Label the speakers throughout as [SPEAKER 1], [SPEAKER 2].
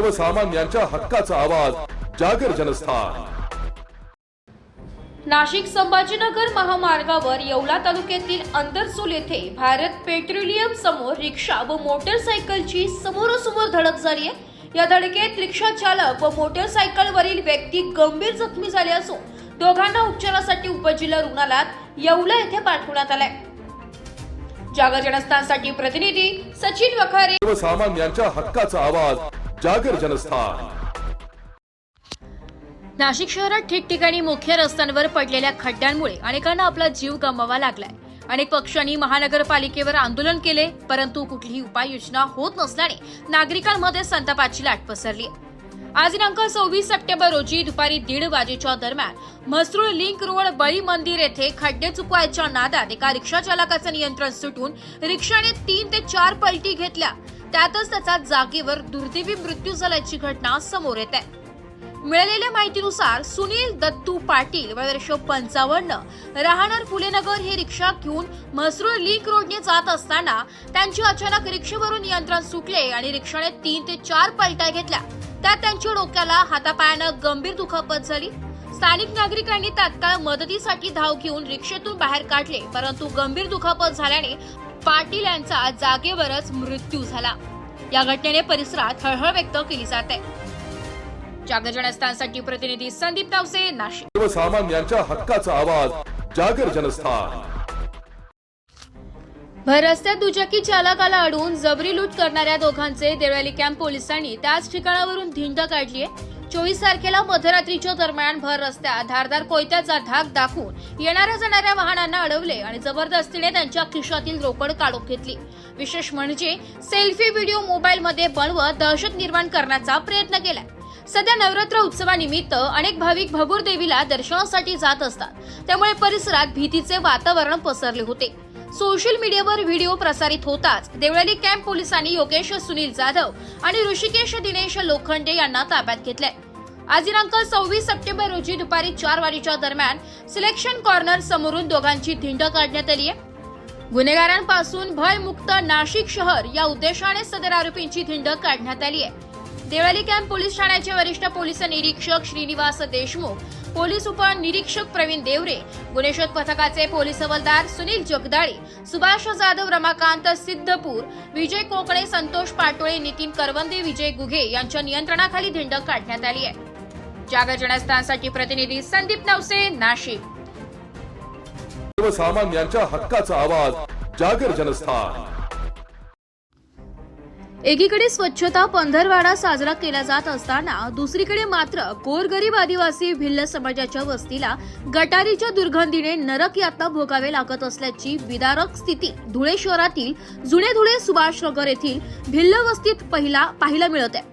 [SPEAKER 1] सर्वसामान्यांच्या हक्काचा आवाज जागर जनस्थान.
[SPEAKER 2] नाशिक संभाजीनगर महामार्गावर येवला तालुक्यातील अंदरसूल येथे भारत पेट्रोलियम समोर रिक्षा व मोटरसायकलची समोरासमोर धडक झाली आहे. या धडकेत रिक्षा चालक व मोटरसायकलवरील व्यक्ती गंभीर जखमी झाले असून दोघांना उपचारासाठी उपजिल्हा रुग्णालयात येवला येथे पाठवण्यात आलंय. जागर जनस्थानसाठी प्रतिनिधी सचिन वखारे.
[SPEAKER 1] सर्वसामान्यांच्या हक्काचा आवाज जागर जनस्थान.
[SPEAKER 2] नाशिक शहरात ठिकठिकाणी मुख्य रस्त्यांवर पडलेल्या खड्ड्यांमुळे अनेकांना आपला जीव गमवावा लागलाय. अनेक पक्षांनी महानगरपालिकेवर आंदोलन केले परंतु कुठलीही उपाययोजना होत नसल्याने नागरिकांमध्ये संतापाची लाट पसरली. आज दिनांक सव्वीस सप्टेंबर रोजी दुपारी दीड वाजेच्या दरम्यान म्हसरूळ लिंक रोड बळी मंदिर येथे खड्डे चुकवायच्या नादात एका रिक्षा चालकाचं नियंत्रण सुटून रिक्षाने तीन ते चार पलटी घेतल्या. त्यातच त्याचा जागेवर दुर्दैवी मृत्यू झाल्याची घटना समोर येत. आहे मिळालेल्या माहितीनुसार सुनील दत्तू पाटील वर्ष पंचावन्न राहणार फुलेनगर हे रिक्षा घेऊन म्हसरूळ लिंक रोडने जात असताना त्यांची अचानक रिक्षेवरून नियंत्रण सुटले आणि रिक्षाने तीन ते चार पलट्या घेतल्या. त्यात त्यांच्या डोक्याला हातापायानं गंभीर दुखापत झाली. स्थानिक नागरिकांनी तात्काळ मदतीसाठी धाव घेऊन रिक्षेतून बाहेर काढले परंतु गंभीर दुखापत झाल्याने पाटील यांचा जागेवरच मृत्यू झाला. या घटनेने परिसरात हळहळ व्यक्त केली जाते जागर जनस्थानसाठी प्रतिनिधी संदीप तावसे नाशिक.
[SPEAKER 1] सर्वसामान्यांच्या हक्काचा आवाज जागर जनस्थान.
[SPEAKER 2] भर रस्त्यात दुचाकी चालकाला अडवून जबरी लूट करणाऱ्या दोघांचे देवळाली कॅम्प पोलिसांनी त्याच ठिकाणावरून धिंड काढली आहे चोवीस तारखेला मध्यरात्रीच्या दरम्यान भर रस्त्यात धारदार कोयत्याचा धाक दाखवून येणाऱ्या जाणाऱ्या वाहनांना अडवले आणि जबरदस्तीने त्यांच्या खिशातील रोकड काढून घेतली. विशेष म्हणजे सेल्फी व्हिडिओ मोबाईलमध्ये बनवत दहशत निर्माण करण्याचा प्रयत्न केला सध्या नवरात्र उत्सवानिमित्त अनेक भाविक भगूर देवीला दर्शनासाठी जात असतात. त्यामुळे परिसरात भीतीचे वातावरण पसरले होते. सोशल मीडियावर व्हिडिओ प्रसारित होताच देवळाली कॅम्प पोलिसांनी योगेश सुनील जाधव आणि ऋषिकेश दिनेश लोखंडे यांना ताब्यात घेतले आज दिनांक सव्वीस सप्टेंबर रोजी दुपारी चार वाजेच्या दरम्यान सिलेक्शन कॉर्नर समोरून दोघांची धिंड काढण्यात आली आहे. गुन्हेगारांपासून भयमुक्त नाशिक शहर या उद्देशाने सदर आरोपींची धिंड काढण्यात आली आहे. देवळाली कॅम्प पोलीस ठाण्याचे वरिष्ठ पोलीस निरीक्षक श्रीनिवास देशमुख पोलीस उपनिरीक्षक प्रवीण देवरे गुन्हेशोध पथकाचे पोलीस हवालदार सुनील जगदाळे सुभाष जाधव रमाकांत सिद्धपूर विजय कोकणे संतोष पाटोळे नितीन करवंदे विजय गुघे यांच्या नियंत्रणाखाली धिंड काढण्यात आली आहे. जागर जनस्थानसाठी प्रतिनिधी संदीप नवसे नाशिक.
[SPEAKER 1] सर्वसामान्यांच्या हक्काचा आवाज जागर जनस्थान.
[SPEAKER 2] एकीकडे स्वच्छता पंधरवाडा साजरा केला जात असताना दुसरीकडे मात्र गोरगरीब आदिवासी भिल्ल समाजाच्या वस्तीला गटारीच्या दुर्गंधीने नरक यातना भोगावे लागत असल्याची विदारक स्थिती धुळे शहरातील जुने धुळे सुभाषनगर येथील भिल्ल वस्तीत पहिला पाहायला मिळत आहे.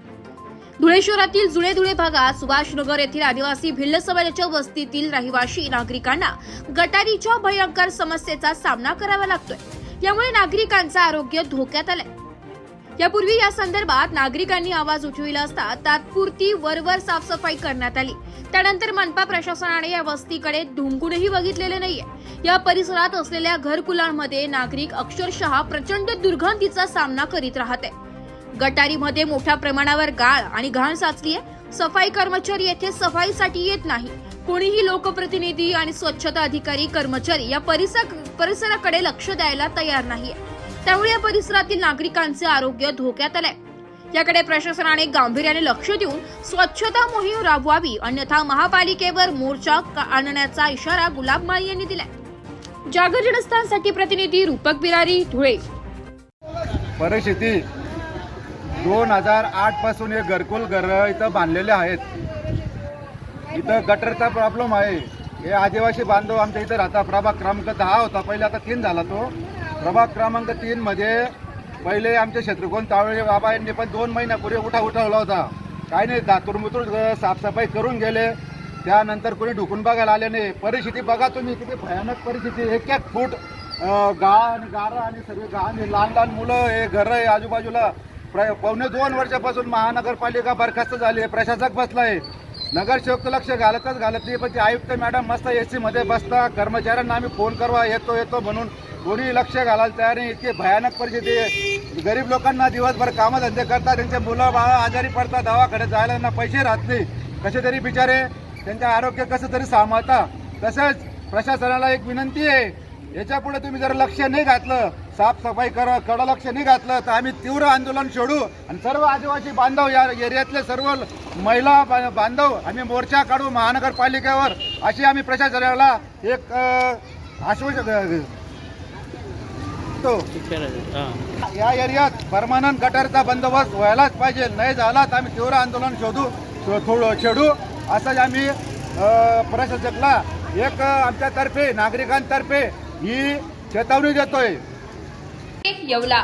[SPEAKER 2] धुळे शहरातील जुने धुळे भागात सुभाषनगर येथील आदिवासी भिल्ल समाजाच्या वस्तीतील रहिवासी नागरिकांना गटारीच्या भयंकर समस्येचा सामना करावा लागतोय. यामुळे नागरिकांचं आरोग्य धोक्यात आलंय. यापूर्वी या संदर्भात नागरिकांनी आवाज उठविला असता तात्पुरती वरवर साफसफाई करण्यात आली. त्यानंतर मनपा प्रशासनाने या वस्तीकडे ढुंकूनही बघितलेले नाहीये. या परिसरात असलेल्या घरकुलांमध्ये नागरिक अक्षरशः प्रचंड दुर्गंधीचा सामना करीत राहते. गटारीमध्ये मोठ्या प्रमाणावर गाळ आणि घाण साचली आहे सफाई कर्मचारी येथे सफाईसाठी येत नाही. कोणीही लोकप्रतिनिधी आणि स्वच्छता अधिकारी कर्मचारी या परिसर परिसराकडे लक्ष द्यायला तयार नाहीये. त्यामुळे या परिसरातील नागरिकांचे आरोग्य धोक्यात आलंय. याकडे प्रशासनाने गांभीर्याने लक्ष देऊन स्वच्छता मोहीम राबवावी अन्यथा महापालिकेवर मोर्चा आणण्याचा इशारा गुलाब माळी यांनी दिलाय. जागर जनस्थानसाठी प्रतिनिधी रूपक बिरारी धुळे.
[SPEAKER 3] परिस्थिती दोन हजार आठपासून हे घरकुल घर इथं बांधलेले आहेत. इथं गटरचा प्रॉब्लेम आहे. हे आदिवासी बांधव आमच्या इथं राहता प्रभाग क्रमांक दहा होता. पहिले आता तीन झाला तो. प्रभाग क्रमांक तीन मध्ये पहिले आमचे शत्रुघ्न तावळे बाबा यांनी पण दोन महिन्यापूर्वी उठा उठवला होता. काही नाही दातूर मुतूर साफसफाई करून गेले. त्यानंतर कोणी ढुकून बघायला आले नाही. परिस्थिती बघा तुम्ही किती भयानक परिस्थिती एक एक फूट अं, गाळ आणि गारा आणि सगळे घाण हे लहान लहान मुलं हे घर आहे आजूबाजूला. प्र पावणे दोन वर्षापासून महानगरपालिका बरखास्त झाली आहे प्रशासक बसलाय. नगरसेवक तर लक्ष घालतच घालत नाही पण ते आयुक्त मॅडम मस्त ए सीमध्ये बसता. कर्मचाऱ्यांना आम्ही फोन करवा येतो येतो म्हणून कोणी लक्ष घालायला तयार नाही. इतकी भयानक परिस्थिती आहे. गरीब लोकांना दिवसभर कामधंदे करतात. त्यांचे मुलं बाळा आजारी पडतात. दवाखान्यात जायला त्यांना पैसे राहत नाही. कसे तरी बिचारे त्यांचं आरोग्य कसं तरी सांभाळता. तसंच प्रशासनाला एक विनंती आहे. याच्यापुढे तुम्ही जर लक्ष नाही घातलं साफसफाई कर कडं लक्ष नाही घातलं तर आम्ही तीव्र आंदोलन सोडू. आणि सर्व आदिवासी बांधव या एरियातले सर्व महिला बांधव आम्ही मोर्चा काढू महानगरपालिकेवर. अशी आम्ही प्रशासनाला एक आश्वास आश्वासन अ, तो या एरियात परमानंट गटारचा बंदोबस्त व्हायलाच पाहिजे. नाही झाला तर आम्ही तीव्र आंदोलन शोधू थोडं छेडू. असंच आम्ही प्रशासकला एक आमच्यातर्फे नागरिकांतर्फे ही चेतावणी देतोय.
[SPEAKER 2] येवला.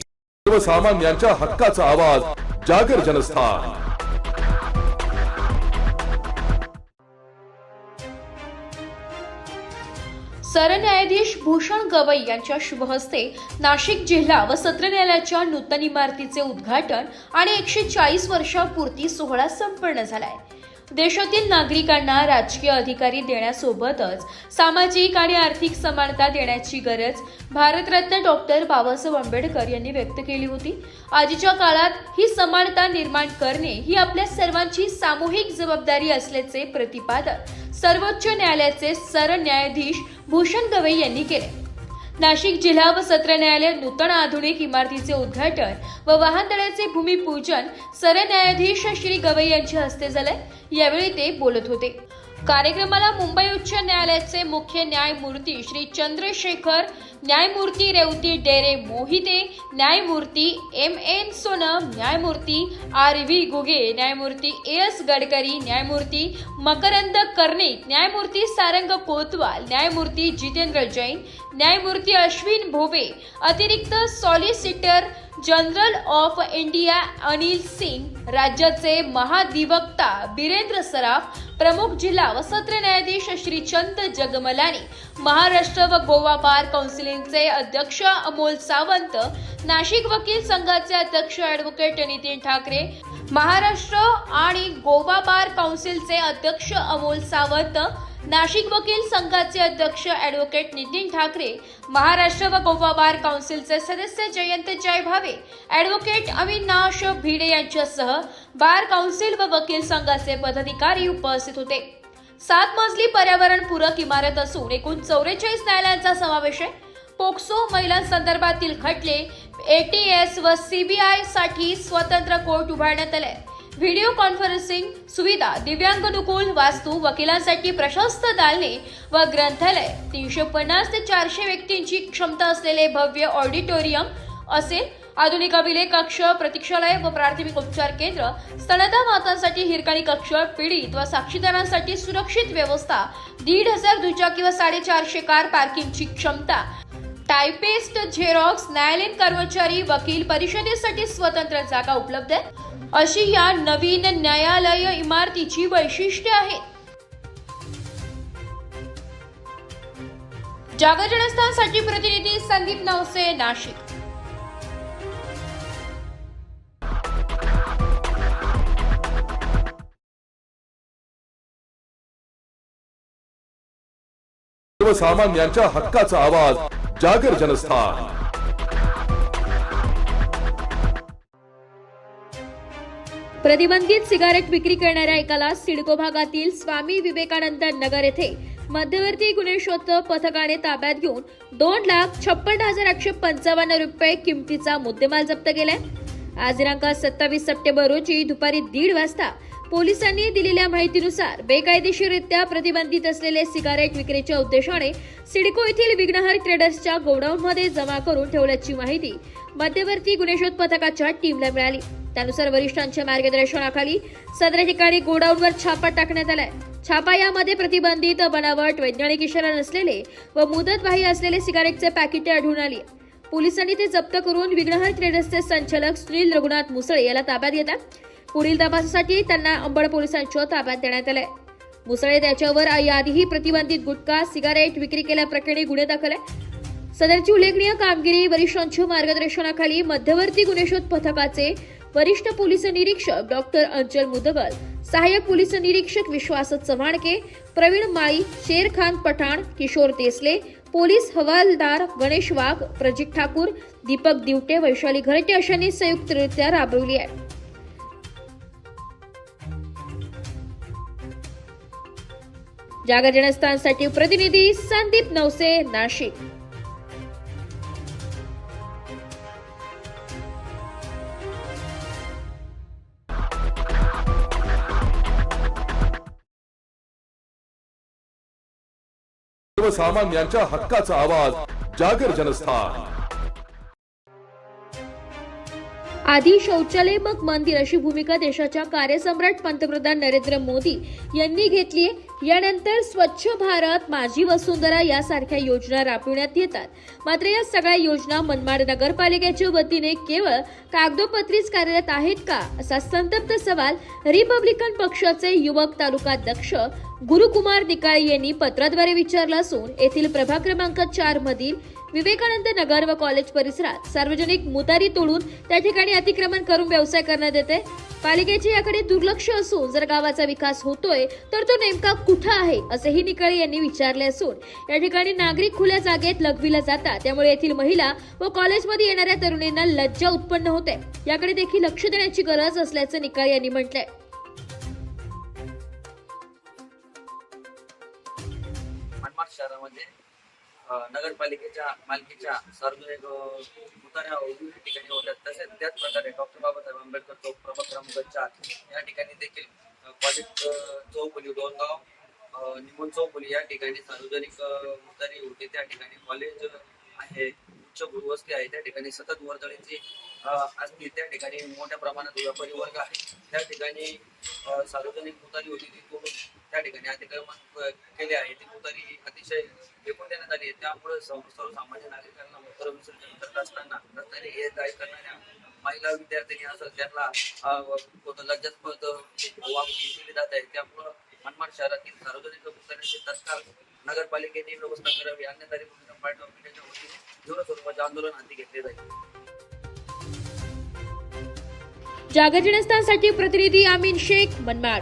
[SPEAKER 1] सर्वसामान्यांच्या हक्काचा आवाज जागर जनस्थान.
[SPEAKER 2] सरन्यायाधीश भूषण गवई यांच्या शुभहस्ते नाशिक जिल्हा व सत्र न्यायालयाच्या नूतन इमारतीचे उद्घाटन आणि एकशे चाळीस वर्षापूर्ती सोहळा संपन्न झालाय. देशातील नागरिकांना राजकीय अधिकारी देण्यासोबतच सामाजिक आणि आर्थिक समानता देण्याची गरज भारतरत्न डॉक्टर बाबासाहेब आंबेडकर यांनी व्यक्त केली होती. आजच्या काळात ही समानता निर्माण करणे ही आपल्या सर्वांची सामूहिक जबाबदारी असल्याचे प्रतिपादन सर्वोच्च न्यायालयाचे सरन्यायाधीश भूषण गवई यांनी केले. नाशिक जिल्हा व सत्र न्यायालय नूतन आधुनिक इमारतीचे उद्घाटन व वाहनतळाचे भूमिपूजन सरन्यायाधीश श्री गवई यांच्या हस्ते झाले यावेळी ते बोलत होते. कार्यक्रमाला मुंबई उच्च न्यायालयाचे मुख्य न्यायमूर्ती श्री चंद्रशेखर न्यायमूर्ती रेवती डेरे मोहिते न्यायमूर्ती एम एन सोनम न्यायमूर्ती आर व्ही गुगे न्यायमूर्ती ए एस गडकरी न्यायमूर्ती मकरंद कर्णिक न्यायमूर्ती सारंग कोतवाल न्यायमूर्ती जितेंद्र जैन न्यायमूर्ती अश्विन भोवे अतिरिक्त solicitor general of India Anil Singh राज्याचे महाधिवक्ता बिरेंद्र सराफ प्रमुख जिल्हा व सत्र न्यायाधीश श्रीचंद जगमलानी महाराष्ट्र व गोवा बार काउन्सिलिंगचे अध्यक्ष अमोल सावंत नाशिक वकील संघाचे अध्यक्ष ॲडव्होकेट नितीन ठाकरे महाराष्ट्र आणि गोवा बार काउन्सिलचे अध्यक्ष अमोल सावंत नाशिक वकील संघाचे अध्यक्ष ॲडव्होकेट नितीन ठाकरे महाराष्ट्र व गोवा बार काउन्सिलचे सदस्य जयंत जय भावे ॲडव्होकेट अविनाश भिडे यांच्यासह बार काउन्सिल व वकील संघाचे पदाधिकारी उपस्थित होते. सात मजली पर्यावरण पूरक इमारत असून एकूण चौवेचाळीस न्यायालयांचा समावेश आहे. पोक्सो महिलांसंदर्भातील खटले एटीएस व सीबीआयसाठी स्वतंत्र कोर्ट उभारण्यात आले व्हिडिओ कॉन्फरन्सिंग सुविधा दिव्यांग अनुकूल वास्तू वकिलांसाठी प्रशस्त दालने व ग्रंथालय. तीनशे पन्नास ते चारशे व्यक्तींची क्षमता असलेले भव्य ऑडिटोरियम असेल आधुनिक अभिलेख कक्ष प्रतीक्षालय व प्राथमिक उपचार केंद्र स्तनदा मातांसाठी हिरकणी कक्ष पीडित व साक्षीदारांसाठी सुरक्षित व्यवस्था दीड हजार दुचाकी व साडेचारशे कार पार्किंगची क्षमता टायपेस्ट झेरॉक्स न्यायालयीन कर्मचारी वकील परिषदेसाठी स्वतंत्र जागा उपलब्ध आहे अशी या नवीन न्यायालय इमारतीची वैशिष्ट्ये आहेत. जागर जनस्थानसाठी प्रतिनिधी संदीप नवसे नाशिक.
[SPEAKER 1] सर्वसामान्यांच्या हक्काचा आवाज जागर जनस्थान
[SPEAKER 2] प्रतिबंधित सिगारेट विक्री करणाऱ्या एकाला सिडको भागातील स्वामी विवेकानंद नगर येथे मध्यवर्ती गुन्हे शोध पथकाने ताब्यात घेऊन दोन लाख छप्पन्न हजार एकशे पंचावन्न रुपये किमतीचा मुद्देमाल जप्त केलाय. आज दिनांक सत्तावीस सप्टेंबर रोजी दुपारी दीड वाजता पोलिसांनी दिलेल्या माहितीनुसार बेकायदेशीररित्या प्रतिबंधित असलेले सिगारेट विक्रीच्या उद्देशाने सिडको येथील विघ्नहर ट्रेडर्सच्या गोडाऊनमध्ये जमा करून ठेवल्याची माहिती मध्यवर्ती गुन्हेशोध पथकाच्या टीमला मिळाली. त्यानुसार वरिष्ठांच्या मार्गदर्शनाखाली सदर ठिकाणी गोडाऊनवर छापा टाकण्यात आलाय. छापा यामध्ये प्रतिबंधित बनावट वैज्ञानिक इशारा नसलेले व मुदतबाह्य असलेले सिगारेटचे पॅकेटे आढळून आली. पोलिसांनी ते जप्त करून विघ्नहर ट्रेडर्सचे संचालक सुनील रघुनाथ मुसळे याला ताब्यात घेतात. पुढील तपासासाठी त्यांना अंबड पोलिसांच्या ताब्यात देण्यात आलंय. मुसळे त्याच्यावर याआधीही प्रतिबंधित गुटखा सिगारेट विक्री केल्याप्रकरणी गुन्हे दाखल आहे सदरची उल्लेखनीय कामगिरी वरिष्ठांच्या मार्गदर्शनाखाली मध्यवर्ती गुन्हेशोध पथकाचे वरिष्ठ पोलीस निरीक्षक डॉक्टर अंचल मुदगल सहाय्यक पोलीस निरीक्षक विश्वास चव्हाणके प्रवीण माळी शेर खान पठाण किशोर तेसले पोलीस हवालदार गणेश वाघ प्रजित ठाकूर दीपक दिवटे वैशाली घरटे अशांनी संयुक्तरित्या राबवली आहे. जागर जनस्थानसाठी प्रतिनिधी संदीप नवसे नाशिक.
[SPEAKER 1] सर्वसामान्यांच्या हक्काचा आवाज जागर जनस्थान.
[SPEAKER 2] आधी शौचालय मग मंदिर अशी भूमिका देशाच्या कार्यसम्राट पंतप्रधान नरेंद्र मोदी यांनी घेतली यानंतर स्वच्छ भारत माझी वसुंधरा यासारख्या योजना राबविण्यात येतात. मात्र या सगळ्या योजना मनमाड नगरपालिकेच्या वतीने केवळ कागदोपत्रीच कार्यरत आहेत का असा संतप्त सवाल रिपब्लिकन पक्षाचे युवक तालुकाध्यक्ष गुरुकुमार निकाळे यांनी पत्राद्वारे विचारला असून येथील प्रभाग क्रमांक चार मधील विवेकानंद नगर व कॉलेज परिसरात सार्वजनिक मुतारी तोडून त्या ठिकाणी अतिक्रमण करून व्यवसाय करण्यात येते. पालिकेचे याकडे दुर्लक्ष असून जर गावाचा विकास होतोय तर तो नेमका कुठं आहे असेही निकाळे यांनी विचारले असून या ठिकाणी नागरिक खुल्या जागेत लघविला जातात त्यामुळे येथील महिला व कॉलेजमध्ये येणाऱ्या तरुणींना लज्जा उत्पन्न होते. याकडे देखील लक्ष देण्याची गरज असल्याचं निकाळे यांनी म्हटलंय.
[SPEAKER 4] शहरामध्ये नगरपालिकेच्या मालकीच्या सार्वजनिक अ, उतार्या विविध ठिकाणी होत्या. तसेच त्याच प्रकारे डॉक्टर बाबासाहेब आंबेडकर चौक प्रभाग क्रमांक चार या ठिकाणी देखील कॉलेज अ, चौफुली डोनगाव अ, निमोन चौफुली या ठिकाणी सार्वजनिक अ, उतारी होते. त्या ठिकाणी कॉलेज आहे उच्च गुरुवस्ती आहे. त्या ठिकाणी सतत वर्दळीची असते. त्या ठिकाणी मोठ्या प्रमाणात व्यापारी वर्ग आहे. त्या ठिकाणी सार्वजनिक उतारी होती ती तोडून त्या ठिकाणी अतिक्रमण केले आहे. ती उतारी अतिशय फेकून देण्यात आली आहे. त्यामुळे सर्वसामान्य नागरिकांना मूत्र विसर्जन करत असताना रस्त्याने ये जाय करणाऱ्या महिला विद्यार्थ्यांनी असं त्यांना लज्जास्पद वागणूक दिली जात आहे. त्यामुळं मनमाड शहरातील सार्वजनिक उताऱ्यांची तत्काळ नगरपालिकेने व्यवस्था करावी. अन्यथा रिपब्लिकन पार्टी ऑफ इंडियाच्या वतीने तीव्र स्वरूपाचे आंदोलन हाती घेतले जाईल.
[SPEAKER 2] जागजनस्थांसाठी प्रतिनिधी आमीन शेख मनमाड.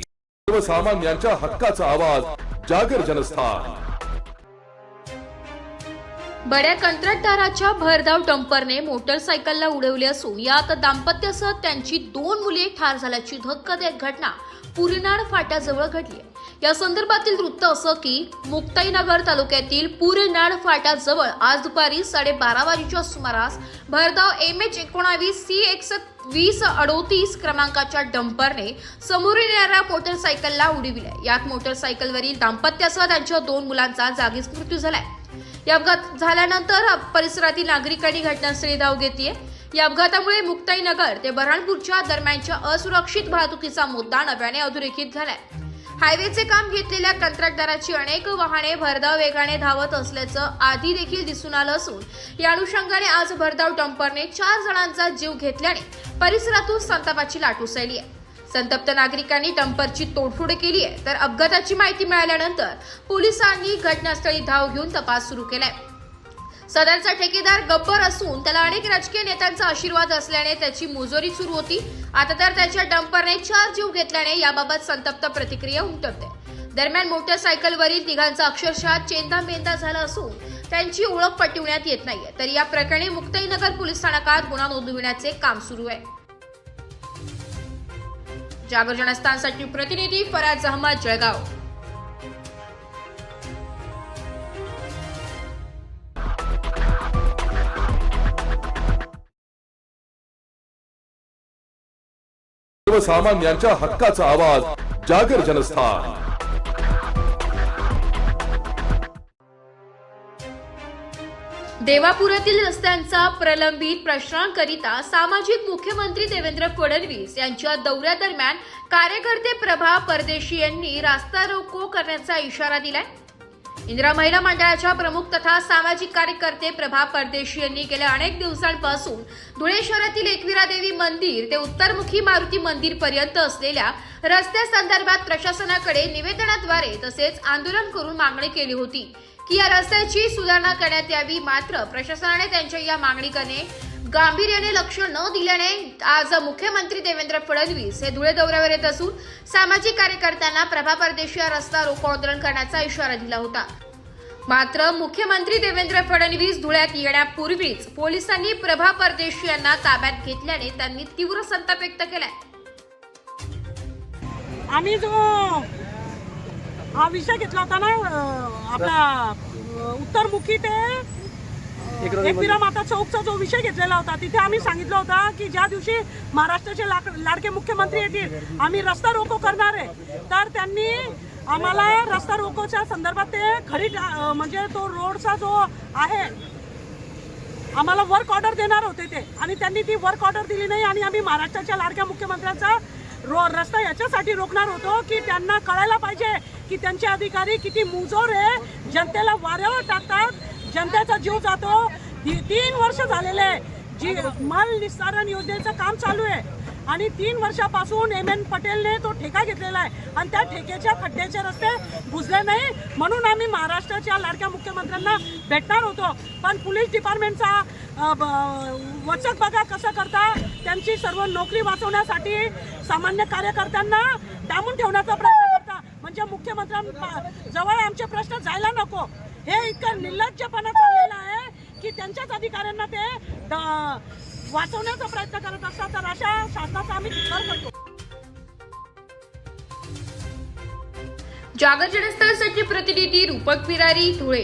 [SPEAKER 1] सर्वसामान्यांच्या हक्काचा आवाज जागर जनस्थान.
[SPEAKER 2] बड्या कंत्राटदाराच्या भरधाव डंपरने मोटरसायकलला उडवले असून यात दाम्पत्यासह त्यांची दोन मुले ठार झाल्याची धक्कादायक घटना पुरनाड फाट्याजवळ घडली या संदर्भातील वृत्त असं की मुक्ताईनगर तालुक्यातील पुरनाड फाट्याजवळ आज दुपारी साडेबारा वाजेच्या सुमारास भरधाव एम एच एकोणावीस सी एक्स वीस अडोतीस क्रमांकाच्या डंपरने समोरून येणाऱ्या मोटरसायकलला उडविले यात मोटरसायकलवरील दाम्पत्यासह त्यांच्या दोन मुलांचा जागीच मृत्यू झालाय. या अपघात झाल्यानंतर परिसरातील नागरिकांनी घटनास्थळी धाव घेतलीय. या अपघातामुळे मुक्ताईनगर ते बऱ्हाणपूरच्या दरम्यानच्या असुरक्षित वाहतुकीचा मुद्दा नव्याने अधोरेखित झालाय. हायवेचे काम घेतलेल्या कंत्राटदाराची अनेक वाहने भरधाव वेगाने धावत असल्याचं आधी देखील दिसून आलं असून या अनुषंगाने आज भरधाव डंपरने चार जणांचा जीव घेतल्याने परिसरातून संतापाची लाट उसळली आहे. संतप्त नागरिकांनी डंपरची तोडफोड केली आहे तर अपघाताची माहिती मिळाल्यानंतर पोलिसांनी घटनास्थळी धाव घेऊन तपास सुरू केलाय. सदरचा ठेकेदार गब्बर असून त्याला अनेक राजकीय नेत्यांचा आशीर्वाद असल्याने त्याची मुजोरी सुरू होती. आता तर त्याच्या डंपरने चार जीव घेतल्याने याबाबत संतप्त प्रतिक्रिया उमटवते. दरम्यान मोटरसायकलवरील तिघांचा अक्षरशः चेंदा मेंदा झाला असून त्यांची ओळख पटवण्यात येत नाहीये. तर या प्रकरणी मुक्ताईनगर पोलीस स्थानकात गुन्हा नोंदविण्याचे काम सुरू आहे. जागर जनस्थानसाठी प्रतिनिधी फराज अहमद जळगाव.
[SPEAKER 1] सर्वसामान्यांच्या हक्काचा आवाज जागर जनस्थान.
[SPEAKER 2] देवापुरातील रस्त्यांचा प्रलंबित प्रश्नांकरिता सामाजिक मुख्यमंत्री देवेंद्र फडणवीस यांच्या दौऱ्यादरम्यान कार्यकर्ते प्रभा परदेशी यांनी रास्ता रोको करण्याचा इशारा दिलाय. इंदिरा महिला मंडळाच्या प्रमुख तथा सामाजिक कार्यकर्ते प्रभा परदेशी यांनी गेल्या अनेक दिवसांपासून धुळे शहरातील एकविरा देवी मंदिर ते उत्तरमुखी मारुती मंदिर पर्यंत असलेल्या रस्त्यासंदर्भात प्रशासनाकडे निवेदनाद्वारे तसेच आंदोलन करून मागणी केली होती. की या रस्त्याची सुधारणा करण्यात यावी मात्र प्रशासनाने त्यांच्या या मागणीकडे गांभीर्याने लक्ष न दिल्याने आज मुख्यमंत्री देवेंद्र फडणवीस हे धुळे दौऱ्यावर येत असून सामाजिक कार्यकर्त्यांना प्रभा परदेशी रस्ता रोको आंदोलन करण्याचा इशारा दिला होता. मात्र मुख्यमंत्री देवेंद्र फडणवीस धुळ्यात येण्यापूर्वीच पोलिसांनी प्रभा परदेशी यांना ताब्यात घेतल्याने त्यांनी तीव्र संताप व्यक्त केलाय.
[SPEAKER 5] आम्ही जो हा विषय घेतला होता ना आपला उत्तरमुखी ते एकविरा माता चौकचा जो विषय घेतलेला होता तिथे आम्ही सांगितलं होता की ज्या दिवशी महाराष्ट्राचे लाडके मुख्यमंत्री येतील आम्ही रस्ता रोको करणार आहे. तर त्यांनी आम्हाला रस्ता रोकोच्या संदर्भात ते खरी अं, म्हणजे तो रोडचा जो आहे आम्हाला वर्क ऑर्डर देणार होते ते. आणि त्यांनी ती वर्क ऑर्डर दिली नाही आणि आम्ही महाराष्ट्राच्या लाडक्या मुख्यमंत्र्यांचा रो रस्ता याच्यासाठी रोखणार होतो की त्यांना कळायला पाहिजे की त्यांचे अधिकारी किती मुजोर आहे. जनतेला वाऱ्यावर टाकतात. जनतेचा जीव जातो. तीन वर्ष झालेले जी माल निस्तारण योजनेचं काम चालू आहे. आणि तीन वर्षापासून एम एन पटेलने तो ठेका घेतलेला आहे. आणि त्या ठेकेच्या खड्ड्याचे रस्ते बुजले नाही. म्हणून आम्ही महाराष्ट्राच्या लाडक्या मुख्यमंत्र्यांना भेटणार होतो. पण पोलीस डिपार्टमेंटचा ब- वचक बघा कसं करता. त्यांची सर्व नोकरी वाचवण्यासाठी सामान्य कार्यकर्त्यांना डांबून ठेवण्याचा प्रयत्न करता. म्हणजे मुख्यमंत्र्यां जवळ आमचे प्रश्न जायला नको. हे इतकं निर्लज्जपणा चाललेलं आहे की त्यांच्याच अधिकाऱ्यांना ते वाचवण्याचा प्रयत्न करत असतात. तर अशा शासनाचा आम्ही धिक्कार करतो.
[SPEAKER 2] जागर जनस्थानसाठी प्रतिनिधी रूपक पिरारी धुळे.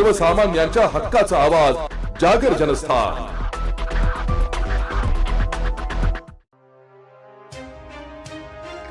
[SPEAKER 1] सर्वसामान्यांच्या हक्काचा आवाज जागर जनस्थान.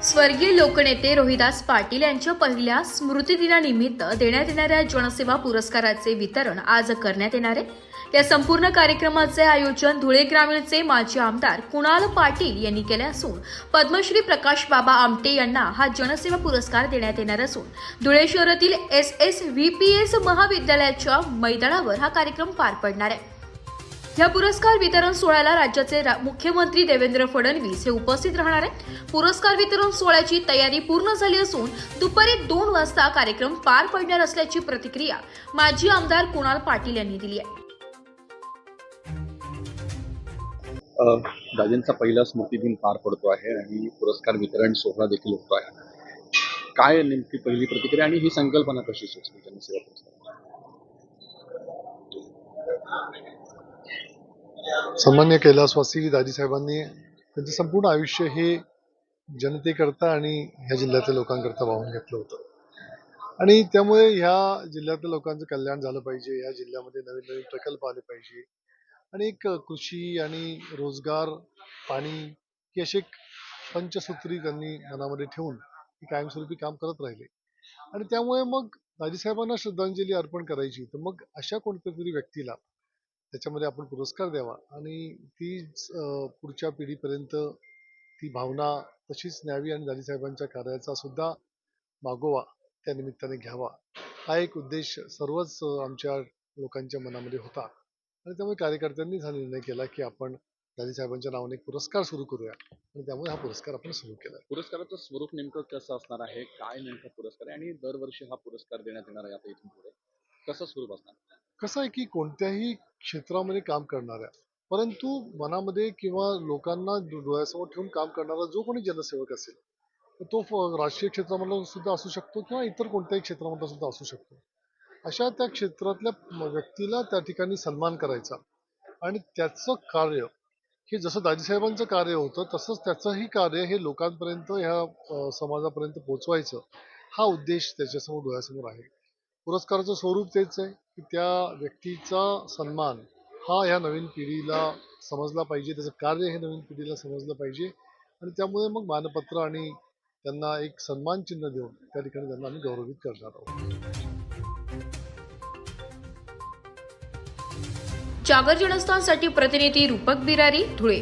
[SPEAKER 2] स्वर्गीय लोकनेते रोहिदास पाटील यांच्या पहिल्या स्मृतिदिनानिमित्त देण्यात येणाऱ्या जनसेवा पुरस्काराचे वितरण आज करण्यात येणार आहे. या संपूर्ण कार्यक्रमाचे आयोजन धुळे ग्रामीणचे माजी आमदार कुणाल पाटील यांनी केले असून पद्मश्री प्रकाश बाबा आमटे यांना हा जनसेवा पुरस्कार देण्यात येणार असून धुळे शहरातील S S V P S महाविद्यालयाच्या मैदानावर हा कार्यक्रम पार पडणार आहे. या पुरस्कार वितरण सोहळ्याला राज्याचे रा- मुख्यमंत्री देवेंद्र फडणवीस हे उपस्थित राहणार आहेत. पुरस्कार वितरण सोहळ्याची तयारी पूर्ण झाली असून दुपारी दोन वाजता कार्यक्रम पार पडणार असल्याची प्रतिक्रिया माजी आमदार कुणाल पाटील यांनी दिली आहे.
[SPEAKER 6] अ, दाजींचा पहिला स्मृतिदिन पार पडतो आहे आणि पुरस्कार वितरण सोहळा देखील होतो आहे. काय नेमकी पहिली प्रतिक्रिया आणि ही संकल्पना कशी सुचली जनसेवा पुरस्कार
[SPEAKER 7] सन्मान्य कैलासवासी दाजीसाहेबांनी त्यांचं संपूर्ण आयुष्य हे जनतेकरता आणि ह्या जिल्ह्यातल्या लोकांकरता वाहून घेतलं होतं. आणि त्यामुळे ह्या जिल्ह्यातल्या लोकांचं कल्याण झालं पाहिजे या जिल्ह्यामध्ये नवीन नवीन प्रकल्प आले पाहिजे आणि एक कृषी आणि रोजगार पाणी ही अशी एक पंचसूत्री त्यांनी मनामध्ये ठेवून ती कायमस्वरूपी काम करत राहिले. आणि त्यामुळे मग दाजीसाहेबांना श्रद्धांजली अर्पण करायची. तर मग अशा कोणत्या तरी व्यक्तीला त्याच्यामध्ये आपण पुरस्कार द्यावा आणि ती पुढच्या पिढीपर्यंत ती भावना तशीच न्यावी आणि दाजीसाहेबांच्या कार्याचा सुद्धा मागोवा त्या निमित्ताने घ्यावा. हा एक उद्देश सर्वच आमच्या लोकांच्या मनामध्ये होता. आणि त्यामुळे कार्यकर्त्यांनी हा निर्णय केला की आपण दाजीसाहेबांच्या नावाने एक पुरस्कार सुरू करूया. आणि त्यामुळे हा पुरस्कार आपण सुरू केला.
[SPEAKER 6] पुरस्काराचं स्वरूप नेमकं कसं असणार आहे? काय नेमका पुरस्कार आहे? आणि दरवर्षी हा पुरस्कार देण्यात येणार आहे आता इथून पुढे. कसं स्वरूप असणार?
[SPEAKER 7] कसं आहे की कोणत्याही क्षेत्रामध्ये काम करणाऱ्या परंतु मनामध्ये किंवा लोकांना डोळ्यासमोर ठेवून काम करणारा जो कोणी जनसेवक असेल तो राजकीय क्षेत्रामधला सुद्धा असू शकतो किंवा इतर कोणत्याही क्षेत्रामधला सुद्धा असू शकतो. अशा त्या क्षेत्रातल्या व्यक्तीला त्या ठिकाणी सन्मान करायचा. आणि त्याचं कार्य हे जसं दाजीसाहेबांचं कार्य होतं तसंच त्याचंही कार्य हे लोकांपर्यंत ह्या समाजापर्यंत पोचवायचं हा उद्देश त्याच्यासमोर डोळ्यासमोर आहे. पुरस्काराचं स्वरूप तेच आहे की त्या व्यक्तीचा सन्मान हा ह्या नवीन पिढीला समजला पाहिजे त्याचं कार्य हे नवीन पिढीला समजलं पाहिजे. आणि त्यामुळे मग मानपत्र आणि त्यांना एक सन्मान चिन्ह देऊन त्या ठिकाणी त्यांना आम्ही गौरवित करणार आहोत.
[SPEAKER 2] जागर जनस्थानसाठी प्रतिनिधी रूपक बिरारी धुळे.